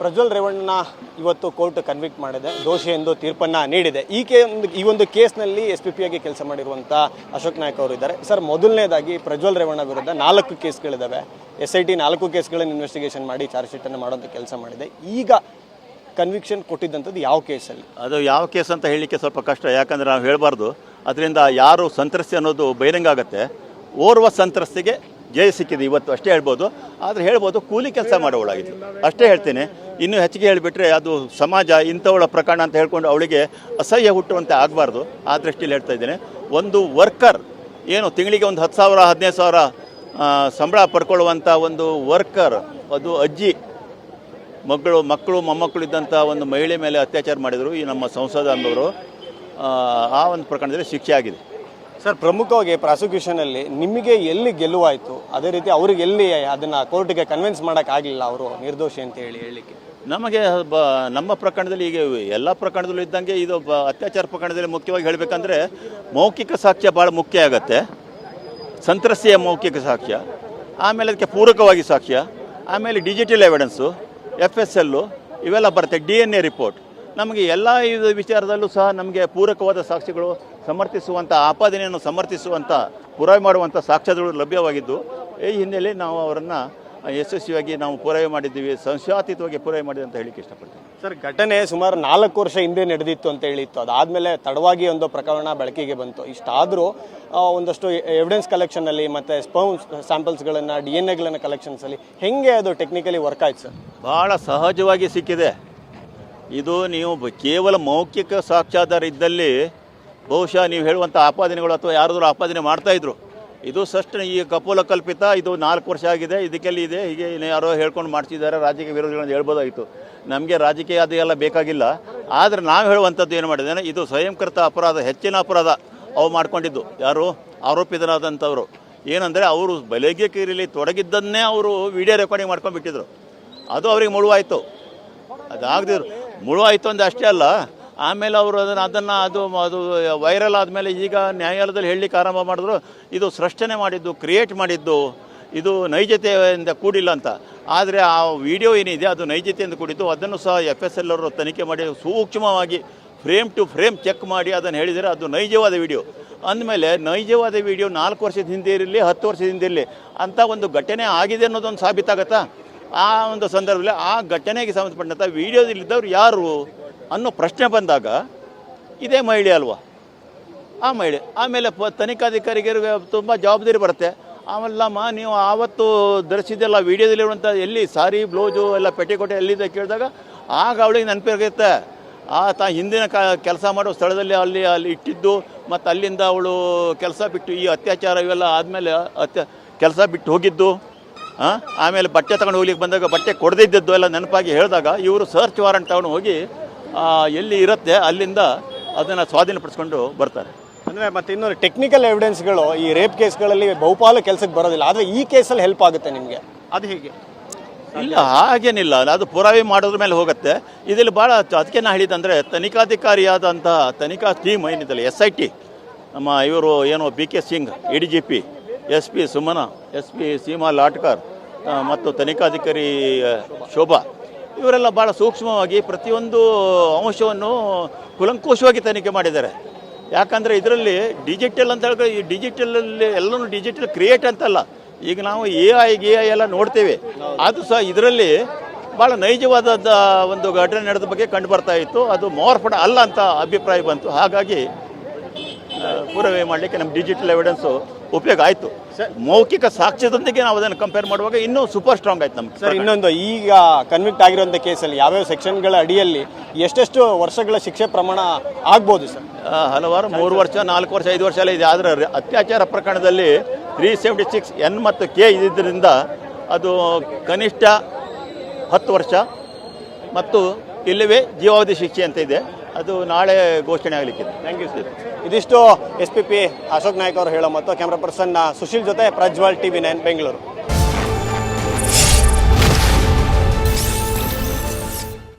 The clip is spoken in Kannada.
ಪ್ರಜ್ವಲ್ ರೇವಣ್ಣ ಇವತ್ತು ಕೋರ್ಟ್ ಕನ್ವಿಕ್ಟ್ ಮಾಡಿದೆ. ದೋಷಿ ಎಂದು ತೀರ್ಪನ್ನ ನೀಡಿದೆ. ಈ ಕೇ ಈ ಒಂದು ಕೇಸ್ನಲ್ಲಿ ಎಸ್ ಪಿ ಪಿ ಆಗಿ ಕೆಲಸ ಮಾಡಿರುವಂಥ ಅಶೋಕ್ ನಾಯ್ಕ ಅವರು ಇದ್ದಾರೆ. ಸರ್, ಮೊದಲನೇದಾಗಿ ಪ್ರಜ್ವಲ್ ರೇವಣ್ಣ ವಿರುದ್ಧ ನಾಲ್ಕು ಕೇಸ್ಗಳಿದ್ದಾವೆ ಎಸ್ ಐ ಟಿ ನಾಲ್ಕು ಕೇಸ್ಗಳನ್ನು ಇನ್ವೆಸ್ಟಿಗೇಷನ್ ಮಾಡಿ ಚಾರ್ಜ್ ಶೀಟನ್ನು ಮಾಡುವಂಥ ಕೆಲಸ ಮಾಡಿದೆ. ಈಗ ಕನ್ವಿಕ್ಷನ್ ಕೊಟ್ಟಿದ್ದಂಥದ್ದು ಯಾವ ಕೇಸಲ್ಲಿ? ಅದು ಯಾವ ಕೇಸ್ ಅಂತ ಹೇಳಲಿಕ್ಕೆ ಸ್ವಲ್ಪ ಕಷ್ಟ. ಯಾಕಂದರೆ ನಾವು ಹೇಳಬಾರ್ದು. ಅದರಿಂದ ಯಾರು ಸಂತ್ರಸ್ತಿ ಅನ್ನೋದು ಬಹಿರಂಗ ಆಗುತ್ತೆ. ಓರ್ವ ಸಂತ್ರಸ್ತೆಗೆ ಜಯ ಸಿಕ್ಕಿದೆ, ಇವತ್ತು ಅಷ್ಟೇ ಹೇಳ್ಬೋದು. ಆದರೆ ಹೇಳ್ಬೋದು, ಕೂಲಿ ಕೆಲಸ ಮಾಡೋವಳಾಗಿತ್ತು ಅಷ್ಟೇ ಹೇಳ್ತೇನೆ. ಇನ್ನೂ ಹೆಚ್ಚಿಗೆ ಹೇಳಿಬಿಟ್ರೆ ಅದು ಸಮಾಜ, ಇಂಥವಳ ಪ್ರಕರಣ ಅಂತ ಹೇಳ್ಕೊಂಡು ಅವಳಿಗೆ ಅಸಹ್ಯ ಹುಟ್ಟುವಂತೆ ಆಗಬಾರ್ದು. ಆ ದೃಷ್ಟಿಯಲ್ಲಿ ಹೇಳ್ತಾ ಇದ್ದೇನೆ. ಒಂದು ವರ್ಕರ್, ಏನು ತಿಂಗಳಿಗೆ ಒಂದು ಹತ್ತು ಸಾವಿರ, ಹದಿನೈದು ಸಾವಿರ ಸಂಬಳ ಪಡ್ಕೊಳ್ಳುವಂಥ ಒಂದು ವರ್ಕರ್, ಅದು ಅಜ್ಜಿ ಮಕ್ಕಳು ಮಕ್ಕಳು, ಮೊಮ್ಮಕ್ಕಳು ಇದ್ದಂಥ ಒಂದು ಮಹಿಳೆ ಮೇಲೆ ಅತ್ಯಾಚಾರ ಮಾಡಿದರು ಈ ನಮ್ಮ ಸಂಸದ ಅನ್ನೋರು ಆ ಒಂದು ಪ್ರಕರಣದಲ್ಲಿ ಶಿಕ್ಷೆ ಆಗಿದೆ. ಸರ್, ಪ್ರಮುಖವಾಗಿ ಪ್ರಾಸಿಕ್ಯೂಷನಲ್ಲಿ ನಿಮಗೆ ಎಲ್ಲಿ ಗೆಲುವಾಯಿತು? ಅದೇ ರೀತಿ ಅವ್ರಿಗೆ ಎಲ್ಲಿ ಅದನ್ನು ಕೋರ್ಟ್ಗೆ ಕನ್ವಿನ್ಸ್ ಮಾಡೋಕ್ಕಾಗಲಿಲ್ಲ ಅವರು, ನಿರ್ದೋಷಿ ಅಂತ ಹೇಳಿ ಹೇಳಲಿಕ್ಕೆ? ನಮಗೆ ನಮ್ಮ ಪ್ರಕರಣದಲ್ಲಿ ಈಗ ಎಲ್ಲ ಪ್ರಕರಣದಲ್ಲೂ ಇದ್ದಂಗೆ ಇದು ಅತ್ಯಾಚಾರ ಪ್ರಕರಣದಲ್ಲಿ ಮುಖ್ಯವಾಗಿ ಹೇಳಬೇಕಂದ್ರೆ ಮೌಖಿಕ ಸಾಕ್ಷ್ಯ ಭಾಳ ಮುಖ್ಯ ಆಗುತ್ತೆ. ಸಂತ್ರಸ್ತೆಯ ಮೌಖಿಕ ಸಾಕ್ಷ್ಯ, ಆಮೇಲೆ ಅದಕ್ಕೆ ಪೂರಕವಾಗಿ ಸಾಕ್ಷ್ಯ, ಆಮೇಲೆ ಡಿಜಿಟಲ್ ಎವಿಡೆನ್ಸು ಎಫ್ ಎಸ್ ಎಲ್ಲು ಇವೆಲ್ಲ ಬರುತ್ತೆ, ಡಿ ಎನ್ ಎ ರಿಪೋರ್ಟ್ ನಮಗೆ ಎಲ್ಲ ಇದು ವಿಚಾರದಲ್ಲೂ ಸಹ ನಮಗೆ ಪೂರಕವಾದ ಸಾಕ್ಷಿಗಳು ಸಮರ್ಥಿಸುವಂಥ ಆಪಾದನೆಯನ್ನು ಸಮರ್ಥಿಸುವಂಥ ಪುರಾವೆ ಮಾಡುವಂಥ ಸಾಕ್ಷ್ಯಗಳು ಲಭ್ಯವಾಗಿದ್ದು ಈ ಹಿನ್ನೆಲೆ ನಾವು ಅವರನ್ನು ಯಶಸ್ವಿಯಾಗಿ ನಾವು ಪೂರೈಕೆ ಮಾಡಿದ್ದೀವಿ ಸಂಶಯಾತೀತವಾಗಿ ಪೂರೈಕೆ ಮಾಡಿದೆ ಅಂತ ಹೇಳಿಕ್ಕೆ ಇಷ್ಟಪಡ್ತೀನಿ. ಸರ್ ಘಟನೆ ಸುಮಾರು ನಾಲ್ಕು ವರ್ಷ ಹಿಂದೆ ನಡೆದಿತ್ತು ಅಂತ ಹೇಳಿತ್ತು. ಅದಾದಮೇಲೆ ತಡವಾಗಿ ಒಂದು ಪ್ರಕರಣ ಬೆಳಕಿಗೆ ಬಂತು. ಇಷ್ಟಾದರೂ ಒಂದಷ್ಟು ಎವಿಡೆನ್ಸ್ ಕಲೆಕ್ಷನಲ್ಲಿ ಮತ್ತು ಸ್ಪೌನ್ ಸ್ಯಾಂಪಲ್ಸ್ಗಳನ್ನು ಡಿ ಎನ್ ಎಗಳನ್ನು ಕಲೆಕ್ಷನ್ಸಲ್ಲಿ ಹೆಂಗೆ ಅದು ಟೆಕ್ನಿಕಲಿ ವರ್ಕ್ ಆಯ್ತು ಸರ್? ಭಾಳ ಸಹಜವಾಗಿ ಸಿಕ್ಕಿದೆ. ಇದು ನೀವು ಕೇವಲ ಮೌಖಿಕ ಸಾಕ್ಷಾಧಾರ ಇದ್ದಲ್ಲಿ ಬಹುಶಃ ನೀವು ಹೇಳುವಂಥ ಆಪಾದನೆಗಳು ಅಥವಾ ಯಾರಾದರೂ ಆಪಾದನೆ ಮಾಡ್ತಾಯಿದ್ರು ಇದು ಸಷ್ಟ ಈ ಕಪೋಲ ಕಲ್ಪಿತ, ಇದು ನಾಲ್ಕು ವರ್ಷ ಆಗಿದೆ, ಇದಕ್ಕೆಲ್ಲಿ ಇದೆ, ಹೀಗೆ ಯಾರೋ ಹೇಳ್ಕೊಂಡು ಮಾಡ್ತಿದ್ದಾರೆ, ರಾಜಕೀಯ ವಿರೋಧಿಗಳನ್ನು ಹೇಳ್ಬೋದಾಗಿತ್ತು. ನಮಗೆ ರಾಜಕೀಯ ಅದು ಎಲ್ಲ ಬೇಕಾಗಿಲ್ಲ. ಆದರೆ ನಾವು ಹೇಳುವಂಥದ್ದು ಏನು ಮಾಡಿದ್ದೇನೆ ಇದು ಸ್ವಯಂಕೃತ ಅಪರಾಧ, ಹೆಚ್ಚಿನ ಅಪರಾಧ ಅವು ಮಾಡ್ಕೊಂಡಿದ್ದು. ಯಾರು? ಆರೋಪಿತರಾದಂಥವರು ಏನಂದರೆ ಅವರು ಬಲಗೇಕರಿಯಲ್ಲಿ ತೊಡಗಿದ್ದನ್ನೇ ಅವರು ವಿಡಿಯೋ ರೆಕಾರ್ಡಿಂಗ್ ಮಾಡ್ಕೊಂಡು ಬಿಟ್ಟಿದ್ರು ಅದು ಅವ್ರಿಗೆ ಮುಳುವಾಯಿತು. ಅದಾಗದಿದ್ರು. ಮುಳುವಾಯಿತು ಅಂದ್ರೆ ಅಷ್ಟೇ ಅಲ್ಲ. ಆಮೇಲೆ ಅವರು ಅದನ್ನು ಅದನ್ನು ಅದು ಅದು ವೈರಲ್ ಆದಮೇಲೆ ಈಗ ನ್ಯಾಯಾಲಯದಲ್ಲಿ ಹೇಳಲಿಕ್ಕೆ ಆರಂಭ ಮಾಡಿದ್ರು, ಇದು ಸೃಷ್ಟನೆ ಮಾಡಿದ್ದು ಕ್ರಿಯೇಟ್ ಮಾಡಿದ್ದು, ಇದು ನೈಜತೆಯಿಂದ ಕೂಡಿಲ್ಲ ಅಂತ. ಆದರೆ ಆ ವಿಡಿಯೋ ಏನಿದೆ, ಅದು ನೈಜತೆಯಿಂದ ಕೂಡಿದ್ದು, ಅದನ್ನು ಸಹ ಎಫ್ ಎಸ್ ಎಲ್ ಅವರು ತನಿಖೆ ಮಾಡಿ ಸೂಕ್ಷ್ಮವಾಗಿ ಫ್ರೇಮ್ ಟು ಫ್ರೇಮ್ ಚೆಕ್ ಮಾಡಿ ಅದನ್ನು ಹೇಳಿದರೆ ಅದು ನೈಜವಾದ ವಿಡಿಯೋ ಅಂದಮೇಲೆ ನೈಜವಾದ ವಿಡಿಯೋ ನಾಲ್ಕು ವರ್ಷದ ಹಿಂದೆ ಇರಲಿ, ಹತ್ತು ವರ್ಷದ ಹಿಂದೆ ಇರಲಿ, ಅಂಥ ಒಂದು ಘಟನೆ ಆಗಿದೆ ಅನ್ನೋದೊಂದು ಸಾಬೀತಾಗತ್ತಾ? ಆ ಒಂದು ಸಂದರ್ಭದಲ್ಲಿ ಆ ಘಟನೆಗೆ ಸಂಬಂಧಪಟ್ಟಂಥ ವಿಡಿಯೋದಲ್ಲಿದ್ದವ್ರು ಯಾರು ಅನ್ನೋ ಪ್ರಶ್ನೆ ಬಂದಾಗ ಇದೇ ಮಹಿಳೆ ಅಲ್ವಾ? ಆ ಮಹಿಳೆ. ಆಮೇಲೆ ಪ ತನಿಖಾಧಿಕಾರಿಗೆ ತುಂಬ ಜವಾಬ್ದಾರಿ ಬರುತ್ತೆ. ಆಮೇಲಮ್ಮ ನೀವು ಆವತ್ತು ಧರಿಸಿದ್ದೆಲ್ಲ ವೀಡಿಯೋದಲ್ಲಿರುವಂಥ ಎಲ್ಲಿ ಸಾರಿ, ಬ್ಲೌಸು ಎಲ್ಲ ಪೆಟ್ಟಿಕೋಟೆ ಎಲ್ಲಿದೆ ಕೇಳಿದಾಗ ಆಗ ಅವಳಿಗೆ ನೆನಪಿರುತ್ತೆ. ಆ ತಾ ಹಿಂದಿನ ಕ ಕೆಲಸ ಮಾಡೋ ಸ್ಥಳದಲ್ಲಿ ಅಲ್ಲಿ ಅಲ್ಲಿ ಇಟ್ಟಿದ್ದು ಮತ್ತು ಅಲ್ಲಿಂದ ಅವಳು ಕೆಲಸ ಬಿಟ್ಟು ಈ ಅತ್ಯಾಚಾರ ಇವೆಲ್ಲ ಆದಮೇಲೆ ಅತ್ಯ ಕೆಲಸ ಬಿಟ್ಟು ಹೋಗಿದ್ದು? ಆಮೇಲೆ ಬಟ್ಟೆ ತಗೊಂಡು ಹೋಗ್ಲಿಕ್ಕೆ ಬಂದಾಗ ಬಟ್ಟೆ ಕೊಡದಿದ್ದದ್ದು ಎಲ್ಲ ನೆನಪಾಗಿ ಹೇಳಿದಾಗ ಇವರು ಸರ್ಚ್ ವಾರಂಟ್ ತಗೊಂಡು ಹೋಗಿ ಎಲ್ಲಿ ಇರುತ್ತೆ ಅಲ್ಲಿಂದ ಅದನ್ನು ಸ್ವಾಧೀನಪಡಿಸ್ಕೊಂಡು ಬರ್ತಾರೆ. ಅಂದರೆ ಮತ್ತೆ ಇನ್ನೊಂದು ಟೆಕ್ನಿಕಲ್ ಎವಿಡೆನ್ಸ್ಗಳು ಈ ರೇಪ್ ಕೇಸ್ಗಳಲ್ಲಿ ಬಹುಪಾಲು ಕೆಲಸಕ್ಕೆ ಬರೋದಿಲ್ಲ. ಆದರೆ ಈ ಕೇಸಲ್ಲಿ ಹೆಲ್ಪ್ ಆಗುತ್ತೆ ನಿಮಗೆ. ಅದು ಹೇಗೆ? ಇಲ್ಲ ಹಾಗೇನಿಲ್ಲ. ಅದು ಪುರಾವೆ ಮಾಡೋದ್ರ ಮೇಲೆ ಹೋಗುತ್ತೆ. ಇದರಲ್ಲಿ ಭಾಳ ಅದಕ್ಕೆ ನಾ ಹೇಳಿದಂದರೆ ತನಿಖಾಧಿಕಾರಿಯಾದಂತಹ ತನಿಖಾ ಟೀಮ್ ಏನಿದಲ್ಲ ಎಸ್ ಐ ಟಿ ನಮ್ಮ ಇವರು ಏನು B K Singh A D G P S P Sumana S P Seema Latkar ಮತ್ತು ತನಿಖಾಧಿಕಾರಿ ಶೋಭಾ, ಇವರೆಲ್ಲ ಭಾಳ ಸೂಕ್ಷ್ಮವಾಗಿ ಪ್ರತಿಯೊಂದು ಅಂಶವನ್ನು ಕುಲಂಕುಶವಾಗಿ ತನಿಖೆ ಮಾಡಿದ್ದಾರೆ. ಯಾಕಂದರೆ ಇದರಲ್ಲಿ ಡಿಜಿಟಲ್ ಅಂತ ಹೇಳಿದ್ರೆ ಈ ಡಿಜಿಟಲಲ್ಲಿ ಎಲ್ಲನೂ ಡಿಜಿಟಲ್ ಕ್ರಿಯೇಟ್ ಅಂತಲ್ಲ. ಈಗ ನಾವು ಎ ಐ ಗೆ ಐ ಎಲ್ಲ ನೋಡ್ತೇವೆ. ಅದು ಸಹ ಇದರಲ್ಲಿ ಭಾಳ ನೈಜವಾದ ಒಂದು ಘಟನೆ ನಡೆದ ಬಗ್ಗೆ ಕಂಡು ಬರ್ತಾ ಇತ್ತು. ಅದು ಮೋರ್ಫಡ ಅಲ್ಲ ಅಂತ ಅಭಿಪ್ರಾಯ ಬಂತು. ಹಾಗಾಗಿ ಪುರಾವೆ ಮಾಡಲಿಕ್ಕೆ ನಮ್ಮ ಡಿಜಿಟಲ್ ಎವಿಡೆನ್ಸು ಉಪಯೋಗ ಆಯಿತು. ಮೌಖಿಕ ಸಾಕ್ಷ್ಯದೊಂದಿಗೆ ನಾವು ಅದನ್ನು ಕಂಪೇರ್ ಮಾಡುವಾಗ ಇನ್ನೂ ಸೂಪರ್ ಸ್ಟ್ರಾಂಗ್ ಆಯ್ತು ನಮ್ಗೆ. ಸರ್ ಇನ್ನೊಂದು ಈಗ ಕನ್ವಿಕ್ಟ್ ಆಗಿರುವಂಥ ಕೇಸಲ್ಲಿ ಯಾವ್ಯಾವ ಸೆಕ್ಷನ್ಗಳ ಅಡಿಯಲ್ಲಿ ಎಷ್ಟೆಷ್ಟು ವರ್ಷಗಳ ಶಿಕ್ಷೆ ಪ್ರಮಾಣ ಆಗ್ಬೋದು ಸರ್? ಹಲವಾರು ಮೂರು ವರ್ಷ ನಾಲ್ಕು ವರ್ಷ ಐದು ವರ್ಷ ಎಲ್ಲ ಇದೆ. ಆದರೆ ಅತ್ಯಾಚಾರ ಪ್ರಕರಣದಲ್ಲಿ ತ್ರೀ ಸೆವೆಂಟಿ ಸಿಕ್ಸ್ ಎನ್ ಮತ್ತು ಕೆ ಇದ್ದಿದ್ದರಿಂದ ಅದು ಕನಿಷ್ಠ ಹತ್ತು ವರ್ಷ. ಮತ್ತು ಇಲ್ಲವೇ ಜೀವಾವಧಿ ಶಿಕ್ಷೆ ಅಂತ ಇದೆ. ಅದು ನಾಳೆ ಘೋಷಣೆ ಆಗಲಿಕ್ಕಿದೆ. ಥ್ಯಾಂಕ್ ಯು ಸರ್ ಇದಿಷ್ಟು S P P Ashok Naik ಅವರು ಹೇಳೋ ಮತ್ತು ಕ್ಯಾಮ್ರಾ ಪರ್ಸನ್ ಸುಶೀಲ್ ಜೊತೆ Prajwal T V nine, Bengaluru.